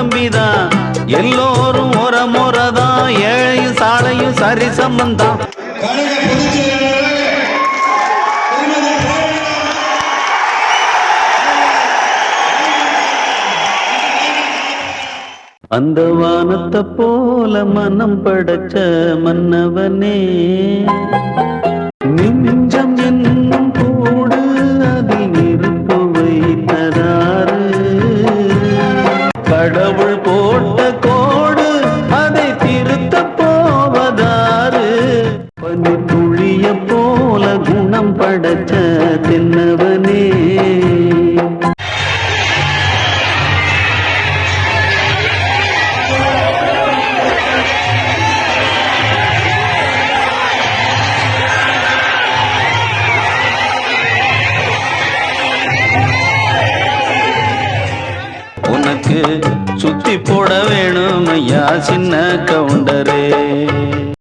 தம்பிதான். எல்லோரும் முற முறதான். ஏழையும் சாலையும் சரி சம்பந்தான் அந்த வானத்தை போல மனம் படைச்ச மன்னவனே. கடவுள் போட்ட கோடு அதை திருத்த போவதாறு. பனி துளிய போல குணம் படைச்ச தின்னவனே. உனக்கு சுத்தி போட வேணும் ஐயா சின்ன கவுண்டரே?